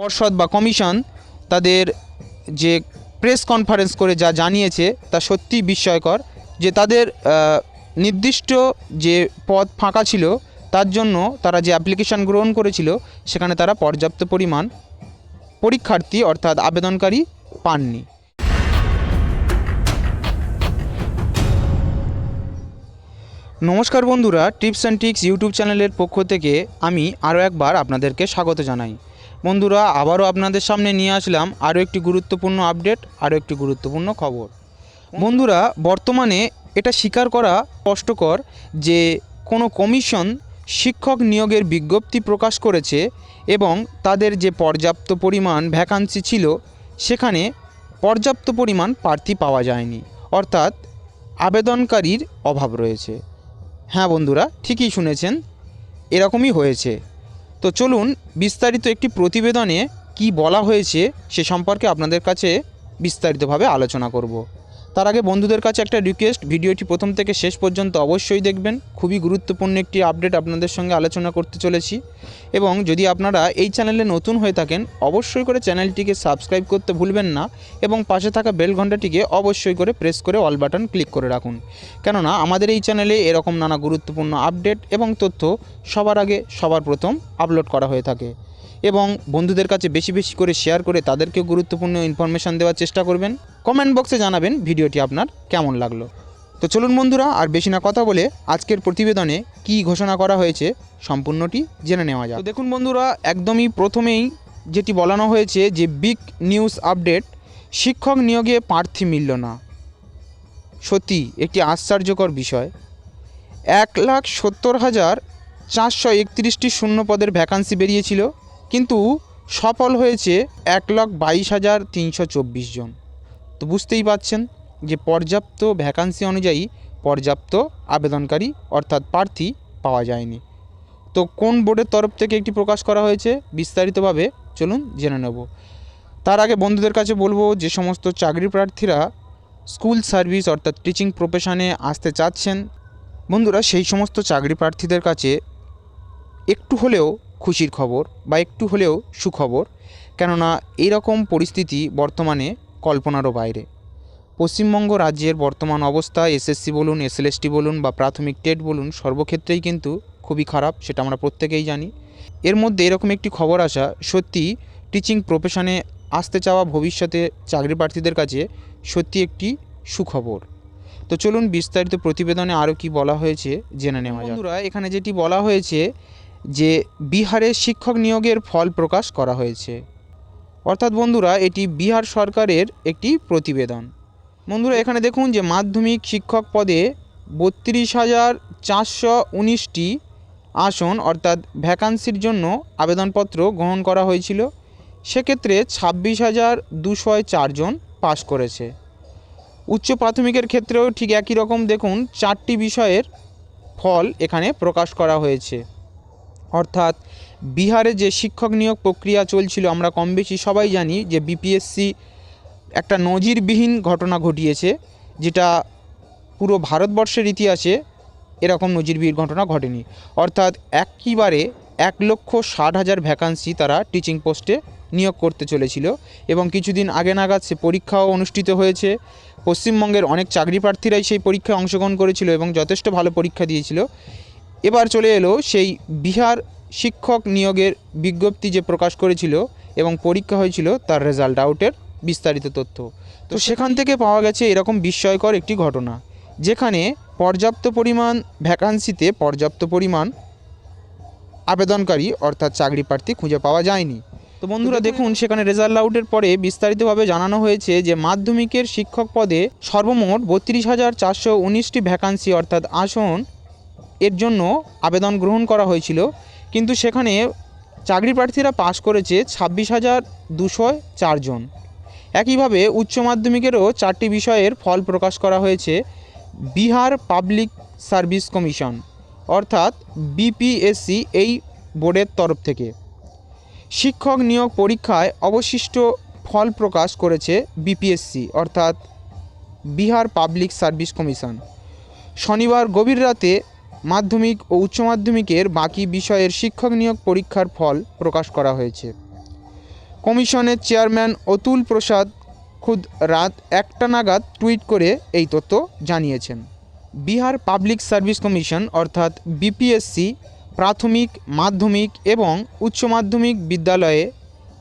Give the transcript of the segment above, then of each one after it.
পর্ষদ বা কমিশন তাদের যে প্রেস কনফারেন্স করে যা জানিয়েছে তা সত্যিই বিস্ময়কর, যে তাদের নির্দিষ্ট যে পদ ফাঁকা ছিল তার জন্য তারা যে অ্যাপ্লিকেশান গ্রহণ করেছিল সেখানে তারা পর্যাপ্ত পরিমাণ পরীক্ষার্থী অর্থাৎ আবেদনকারী পাননি। নমস্কার বন্ধুরা, টিপস অ্যান্ড টিক্স ইউটিউব চ্যানেলের পক্ষ থেকে আমি আরও একবার আপনাদেরকে স্বাগত জানাই। বন্ধুরা, আবারও আপনাদের সামনে নিয়ে আসলাম আরও একটি গুরুত্বপূর্ণ আপডেট, আরও একটি গুরুত্বপূর্ণ খবর। বন্ধুরা, বর্তমানে এটা স্বীকার করা কষ্টকর যে কোনো কমিশন শিক্ষক নিয়োগের বিজ্ঞপ্তি প্রকাশ করেছে এবং তাদের যে পর্যাপ্ত পরিমাণ ভ্যাকান্সি ছিল, সেখানে পর্যাপ্ত পরিমাণ প্রার্থী পাওয়া যায়নি। অর্থাৎ আবেদনকারীর অভাব রয়েছে। হ্যাঁ বন্ধুরা, ঠিকই শুনেছেন, এরকমই হয়েছে। তো চলুন বিস্তারিত একটি প্রতিবেদনে কি বলা হয়েছে সে সম্পর্কে আপনাদের কাছে বিস্তারিতভাবে আলোচনা করব। তার আগে বন্ধুদের কাছে একটা রিকোয়েস্ট ভিডিওটি প্রথম থেকে শেষ পর্যন্ত অবশ্যই দেখবেন। খুবই গুরুত্বপূর্ণ একটি আপডেট আপনাদের সঙ্গে আলোচনা করতে চলেছি। এবং যদি আপনারা এই চ্যানেলে নতুন হয়ে থাকেন, অবশ্যই করে চ্যানেলটিকে সাবস্ক্রাইব করতে ভুলবেন না এবং পাশে থাকা বেল ঘন্টাটিকে অবশ্যই করে প্রেস করে অল বাটন ক্লিক করে রাখুন। কেননা, আমাদের এই চ্যানেলে এরকম নানা গুরুত্বপূর্ণ আপডেট এবং তথ্য সবার আগে, সবার প্রথম আপলোড করা হয়ে থাকে। এবং বন্ধুদের কাছে বেশি বেশি করে শেয়ার করে তাদেরকে গুরুত্বপূর্ণ ইনফরমেশান দেওয়ার চেষ্টা করবেন। কমেন্ট বক্সে জানাবেন ভিডিওটি আপনার কেমন লাগল। তো চলুন বন্ধুরা, আর বেশি না কথা বলে আজকের প্রতিবেদনে কি ঘোষণা করা হয়েছে সম্পূর্ণটি জেনে নেওয়া যাক। দেখুন বন্ধুরা, একদমই প্রথমেই যেটি বলানো হয়েছে যে বিগ নিউজ আপডেট শিক্ষক নিয়োগে প্রার্থী মিলল না। সত্যি, একটি আশ্চর্যকর বিষয়। এক লাখ সত্তর হাজার চারশো একত্রিশটি শূন্য পদের ভ্যাকান্সি বেরিয়েছিল। কিন্তু সফল হয়েছে এক লাখ বাইশ হাজার তিনশো চব্বিশ জন। তো বুঝতেই পাচ্ছেন যে পর্যাপ্ত ভ্যাকান্সি অনুযায়ী পর্যাপ্ত আবেদনকারী অর্থাৎ প্রার্থী পাওয়া যায়নি। তো কোন বোর্ডের তরফ থেকে একটি প্রকাশ করা হয়েছে বিস্তারিতভাবে চলুন জেনে নেব। তার আগে বন্ধুদের কাছে বলব যে সমস্ত চাকরি প্রার্থীরা স্কুল সার্ভিস অর্থাৎ টিচিং প্রফেশনে আসতে চাচ্ছেন। বন্ধুরা, সেই সমস্ত চাকরি প্রার্থীদের কাছে একটু হলেও খুশির খবর বা একটু হলেও সুখবর, কেননা এইরকম পরিস্থিতি বর্তমানে কল্পনারও বাইরে। পশ্চিমবঙ্গ রাজ্যের বর্তমান অবস্থা এসএসসি বলুন এসএলএসটি বলুন বা প্রাথমিক টেট বলুন, সর্বক্ষেত্রেই কিন্তু খুবই খারাপ, সেটা আমরা প্রত্যেকেই জানি। এর মধ্যে এরকম একটি খবর আসা, সত্যি টিচিং প্রফেশনে আসতে চাওয়া ভবিষ্যতে চাকরি প্রার্থীদের কাছে সত্যি একটি সুখবর। তো চলুন বিস্তারিত প্রতিবেদনে আরও কি বলা হয়েছে, জেনে নেওয়া বন্ধুরা, এখানে যেটি বলা হয়েছে যে বিহারে শিক্ষক নিয়োগের ফল প্রকাশ করা হয়েছে। অর্থাৎ বন্ধুরা, এটি বিহার সরকারের একটি প্রতিবেদন। বন্ধুরা, এখানে দেখুন যে মাধ্যমিক শিক্ষক পদে বত্রিশ হাজার চারশো উনিশটি আসন, অর্থাৎ ভ্যাকান্সির জন্য আবেদনপত্র গ্রহণ করা হয়েছিল। সেক্ষেত্রে ছাব্বিশ হাজার দুশো চারজন পাশ করেছে। উচ্চ প্রাথমিকের ক্ষেত্রেও ঠিক একই রকম, দেখুন, চারটি বিষয়ের ফল এখানে প্রকাশ করা হয়েছে। অর্থাৎ বিহারে যে শিক্ষক নিয়োগ প্রক্রিয়া চলছিল, আমরা কম বেশি সবাই জানি যে বিপিএসসি একটা নজিরবিহীন ঘটনা ঘটিয়েছে, যেটা পুরো ভারতবর্ষের ইতিহাসে এরকম নজিরবিহীন ঘটনা ঘটেনি। অর্থাৎ একইবারে এক লক্ষ ষাট হাজার ভ্যাকান্সি তারা টিচিং পোস্টে নিয়োগ করতে চলেছিল এবং কিছুদিন আগে নাগাদ সে পরীক্ষাও অনুষ্ঠিত হয়েছে। পশ্চিমবঙ্গের অনেক চাকরি প্রার্থীরাই সেই পরীক্ষায় অংশগ্রহণ করেছিল এবং যথেষ্ট ভালো পরীক্ষা দিয়েছিল। এবার চলে এলো সেই বিহার শিক্ষক নিয়োগের বিজ্ঞপ্তি যে প্রকাশ করেছিল এবং পরীক্ষা হয়েছিল তার রেজাল্ট আউটের বিস্তারিত তথ্য। তো সেখান থেকে পাওয়া গেছে এরকম বিস্ময়কর একটি ঘটনা, যেখানে পর্যাপ্ত পরিমাণ ভ্যাকান্সিতে পর্যাপ্ত পরিমাণ আবেদনকারী অর্থাৎ চাকরি প্রার্থী খুঁজে পাওয়া যায়নি। তো বন্ধুরা দেখুন, সেখানে রেজাল্ট আউটের পরে বিস্তারিতভাবে জানানো হয়েছে যে মাধ্যমিকের শিক্ষক পদে সর্বমোট বত্রিশ হাজার চারশো উনিশটি ভ্যাকান্সি অর্থাৎ আসন এর জন্য আবেদন গ্রহণ করা হয়েছিল। কিন্তু সেখানে চাকরি প্রার্থীরা পাশ করেছে ছাব্বিশ হাজার দুশো চারজন একইভাবে উচ্চ মাধ্যমিকেরও চারটি বিষয়ের ফল প্রকাশ করা হয়েছে বিহার পাবলিক সার্ভিস কমিশন, অর্থাৎ বিপিএসসি এই বোর্ডের তরফ থেকে। শিক্ষক নিয়োগ পরীক্ষায় অবশিষ্ট ফল প্রকাশ করেছে বিপিএসসি, অর্থাৎ বিহার পাবলিক সার্ভিস কমিশন। শনিবার গভীর রাতে মাধ্যমিক ও উচ্চ মাধ্যমিকের বাকি বিষয়ের শিক্ষক নিয়োগ পরীক্ষার ফল প্রকাশ করা হয়েছে। কমিশনের চেয়ারম্যান অতুল প্রসাদ খুদ রাত একটা নাগাদ টুইট করে এই তথ্য জানিয়েছেন। বিহার পাবলিক সার্ভিস কমিশন অর্থাৎ বিপিএসসি প্রাথমিক, মাধ্যমিক এবং উচ্চ মাধ্যমিক বিদ্যালয়ে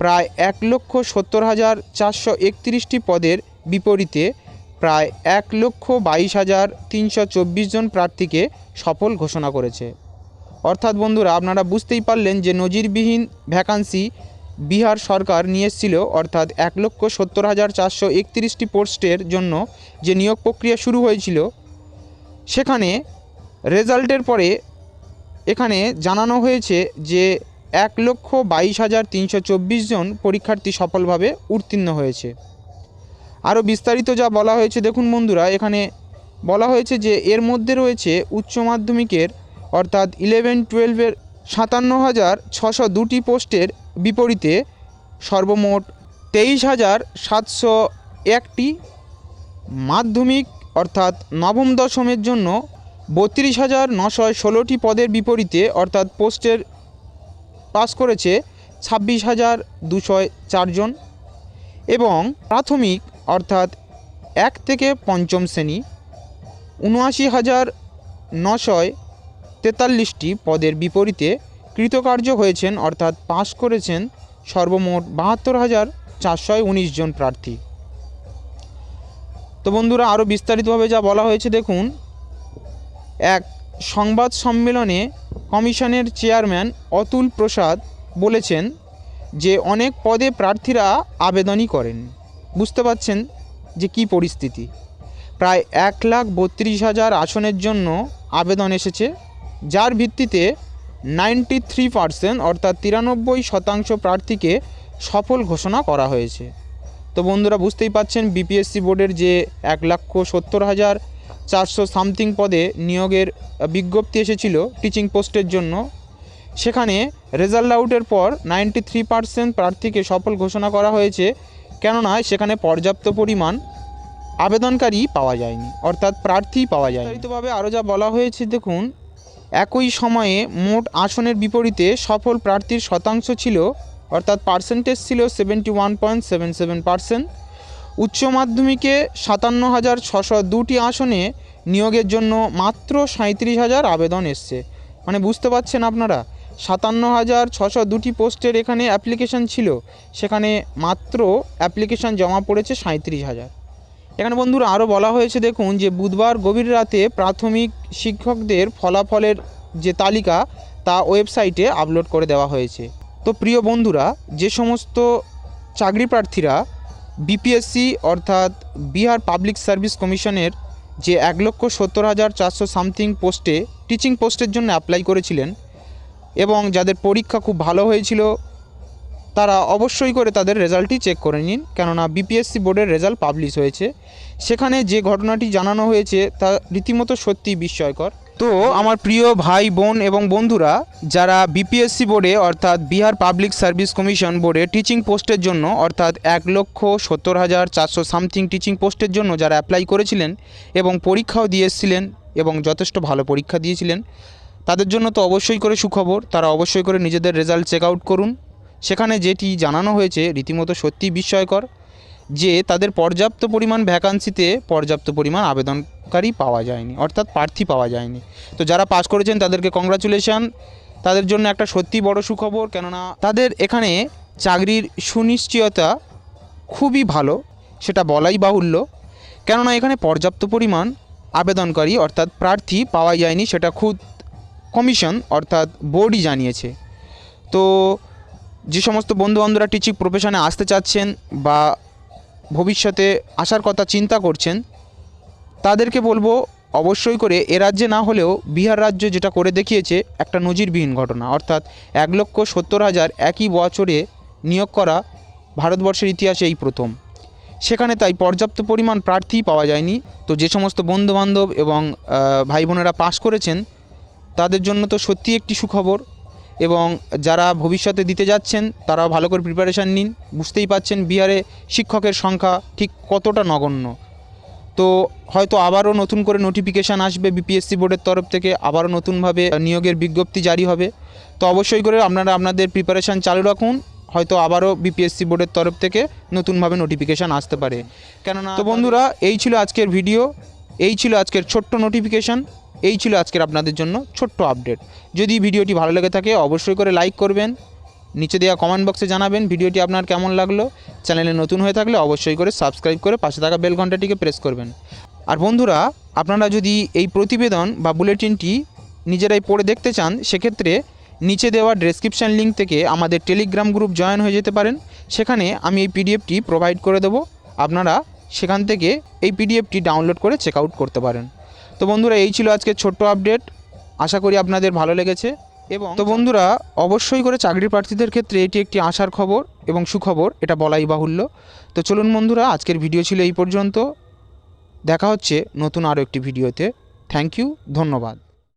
প্রায় এক লক্ষ সত্তর হাজার চারশো একত্রিশটি পদের বিপরীতে প্রায় এক লক্ষ বাইশ হাজার তিনশো চব্বিশ জন প্রার্থীকে সফল ঘোষণা করেছে। অর্থাৎ বন্ধুরা, আপনারা বুঝতেই পারলেন যে নজিরবিহীন ভ্যাকান্সি বিহার সরকার নিয়ে এসেছিল, অর্থাৎ এক লক্ষ সত্তর হাজার চারশো একত্রিশটি পোস্টের জন্য যে নিয়োগ প্রক্রিয়া শুরু হয়েছিল, সেখানে রেজাল্টের পরে এখানে জানানো হয়েছে যে এক লক্ষ বাইশ হাজার তিনশো চব্বিশ জন পরীক্ষার্থী সফলভাবে উত্তীর্ণ হয়েছে। আরও বিস্তারিত যা বলা হয়েছে, দেখুন বন্ধুরা, এখানে বলা হয়েছে যে এর মধ্যে রয়েছে উচ্চ মাধ্যমিকের অর্থাৎ ইলেভেন টুয়েলভের সাতান্ন হাজার ছশো দুটি পোস্টের বিপরীতে সর্বমোট তেইশ হাজার সাতশো একটি মাধ্যমিক অর্থাৎ নবম দশমের জন্য বত্রিশ হাজার নশো ষোলোটি পদের বিপরীতে অর্থাৎ পোস্টের পাস করেছে ছাব্বিশ হাজার দুশো চারজন এবং প্রাথমিক অর্থাৎ এক থেকে পঞ্চম শ্রেণি। উনআশি হাজার নশয় তেতাল্লিশটি পদের বিপরীতে কৃতকার্য হয়েছেন, অর্থাৎ পাস করেছেন সর্বমোট বাহাত্তর হাজার চারশো উনিশ জন প্রার্থী। তো বন্ধুরা, আরও বিস্তারিতভাবে যা বলা হয়েছে দেখুন। এক, সংবাদ সম্মেলনে কমিশনের চেয়ারম্যান অতুল প্রসাদ বলেছেন যে অনেক পদে প্রার্থীরা আবেদনই করেন। বুঝতে পারছেন যে কি পরিস্থিতি। প্রায় এক লাখ বত্রিশ হাজার আসনের জন্য আবেদন এসেছে, যার ভিত্তিতে নাইনটি থ্রি পার্সেন্ট অর্থাৎ তিরানব্বই শতাংশ প্রার্থীকে সফল ঘোষণা করা হয়েছে। তো বন্ধুরা, বুঝতেই পাচ্ছেন, বিপিএসসি বোর্ডের যে এক লক্ষ সত্তর হাজার চারশো সামথিং পদে নিয়োগের বিজ্ঞপ্তি এসেছিল টিচিং পোস্টের জন্য, সেখানে রেজাল্ট আউটের পর নাইনটি থ্রি পার্সেন্ট প্রার্থীকে সফল ঘোষণা করা হয়েছে, কেননা সেখানে পর্যাপ্ত পরিমাণ আবেদনকারী পাওয়া যায়নি, অর্থাৎ প্রার্থী পাওয়া যায় বিস্তারিতভাবে আরও যা বলা হয়েছে, দেখুন, একই সময়ে মোট আসনের বিপরীতে সফল প্রার্থীর শতাংশ ছিল, অর্থাৎ পার্সেন্টেজ ছিল seventy one point seven seven percent উচ্চ মাধ্যমিকে সাতান্ন হাজার ছশো দুটি আসনে নিয়োগের জন্য মাত্র সাঁত্রিশ হাজার আবেদন এসছে। মানে বুঝতে পারছেন আপনারা? সাতান্ন হাজার ছশো দুটি পোস্টের এখানে অ্যাপ্লিকেশান ছিল, সেখানে মাত্র অ্যাপ্লিকেশান জমা পড়েছে সাঁত্রিশ হাজার। এখানে বন্ধুরা আরও বলা হয়েছে, দেখুন যে বুধবার গভীর রাতে প্রাথমিক শিক্ষকদের ফলাফলের যে তালিকা, তা ওয়েবসাইটে আপলোড করে দেওয়া হয়েছে। তো প্রিয় বন্ধুরা, যে সমস্ত চাকরি প্রার্থীরা বিপিএসসি অর্থাৎ বিহার পাবলিক সার্ভিস কমিশনের যে এক লক্ষ সত্তর হাজার চারশো সামথিং পোস্টে, টিচিং পোস্টের জন্য অ্যাপ্লাই করেছিলেন এবং যাদের পরীক্ষা খুব ভালো হয়েছিল তারা অবশ্যই করে তাদের রেজাল্টটি চেক করে নিন, কেননা বিপিএসসি বোর্ডের রেজাল্ট পাবলিশ হয়েছে। সেখানে যে ঘটনাটি জানানো হয়েছে তা রীতিমতো সত্যি বিস্ময়কর। তো আমার প্রিয় ভাই, বোন এবং বন্ধুরা, যারা বিপিএসসি বোর্ডে অর্থাৎ বিহার পাবলিক সার্ভিস কমিশন বোর্ডে টিচিং পোস্টের জন্য, অর্থাৎ এক লক্ষ সত্তর হাজার চারশো সামথিং টিচিং পোস্টের জন্য যারা অ্যাপ্লাই করেছিলেন এবং পরীক্ষাও দিয়ে এসেছিলেন এবং যথেষ্ট ভালো পরীক্ষা দিয়েছিলেন, তাদের জন্য তো অবশ্যই করে সুখবর। তারা অবশ্যই করে নিজেদের রেজাল্ট চেক আউট করুন। সেখানে যেটি জানানো হয়েছে রীতিমতো সত্যিই বিস্ময়কর, যে তাদের পর্যাপ্ত পরিমাণ ভ্যাকান্সিতে পর্যাপ্ত পরিমাণ আবেদনকারী পাওয়া যায়নি, অর্থাৎ প্রার্থী পাওয়া যায়নি। তো যারা পাস করেছেন তাদেরকে কংগ্রাচুলেশন তাদের জন্য একটা সত্যি বড় সুখবর, কেননা তাদের এখানে চাকরির সুনিশ্চয়তা খুবই ভালো, সেটা বলাই বাহুল্য। কেননা এখানে পর্যাপ্ত পরিমাণ আবেদনকারী, অর্থাৎ প্রার্থী পাওয়া যায়নি, সেটা খুদ কমিশন, অর্থাৎ বোর্ডই জানিয়েছে। তো যে সমস্ত বন্ধুবান্ধবরা টিচিং প্রফেশনে আসতে চাচ্ছেন বা ভবিষ্যতে আসার কথা চিন্তা করছেন, তাদেরকে বলব অবশ্যই করে এ রাজ্যে না হলেও বিহার রাজ্য যেটা করে দেখিয়েছে একটা নজিরবিহীন ঘটনা। অর্থাৎ এক লক্ষ সত্তর হাজার একই বছরে নিয়োগ করা ভারতবর্ষের ইতিহাসে এই প্রথম। সেখানে তাই পর্যাপ্ত পরিমাণ প্রার্থী পাওয়া যায়নি। তো যে সমস্ত বন্ধুবান্ধব এবং ভাই বোনেরা পাশ করেছেন, তাদের জন্য তো সত্যি একটি সুখবর। এবং যারা ভবিষ্যতে দিতে যাচ্ছেন তারাও ভালো করে প্রিপারেশান নিন। বুঝতেই পাচ্ছেন বিহারে শিক্ষকের সংখ্যা ঠিক কতটা নগণ্য। তো হয়তো আবারও নতুন করে নোটিফিকেশান আসবে বিপিএসসি বোর্ডের তরফ থেকে আবারও নতুনভাবে নিয়োগের বিজ্ঞপ্তি জারি হবে। তো অবশ্যই করে আপনারা আপনাদের প্রিপারেশান চালু রাখুন হয়তো আবারও বিপিএসসি বোর্ডের তরফ থেকে নতুনভাবে নোটিফিকেশান আসতে পারে। কেননা তো বন্ধুরা এই ছিল আজকের ভিডিও এই ছিল আজকের ছোট্ট নোটিফিকেশান এই ছিল আজকের আপনাদের জন্য ছোট্ট আপডেট। যদি ভিডিওটি ভালো লেগে থাকে, অবশ্যই করে লাইক করবেন, নিচে দেওয়া কমেন্ট বক্সে জানাবেন ভিডিওটি আপনার কেমন লাগল। চ্যানেলে নতুন হয়ে থাকলে অবশ্যই করে সাবস্ক্রাইব করে পাশে থাকা বেল ঘন্টাটিকে প্রেস করবেন। আর বন্ধুরা, আপনারা যদি এই প্রতিবেদন বা বুলেটিনটি নিজেরাই পড়ে দেখতে চান, সেক্ষেত্রে নিচে দেওয়া ডেসক্রিপশান লিঙ্ক থেকে আমাদের টেলিগ্রাম গ্রুপ জয়েন হয়ে যেতে পারেন। সেখানে আমি এই পিডিএফটি প্রোভাইড করে দেবো। আপনারা সেখান থেকে এই পিডিএফটি ডাউনলোড করে চেক আউট করতে পারেন। তো বন্ধুরা এই ছিল আজকে ছোট্ট আপডেট আশা করি আপনাদের ভালো লেগেছে। এবং তো বন্ধুরা অবশ্যই করে চাকরি প্রার্থীদের ক্ষেত্রে এটি একটি আশার খবর এবং সুখবর এটা বলাই বাহুল্য। তো চলুন বন্ধুরা আজকের ভিডিও ছিল এই পর্যন্ত। দেখা হচ্ছে নতুন আরও একটি ভিডিওতে থ্যাংক ইউ ধন্যবাদ।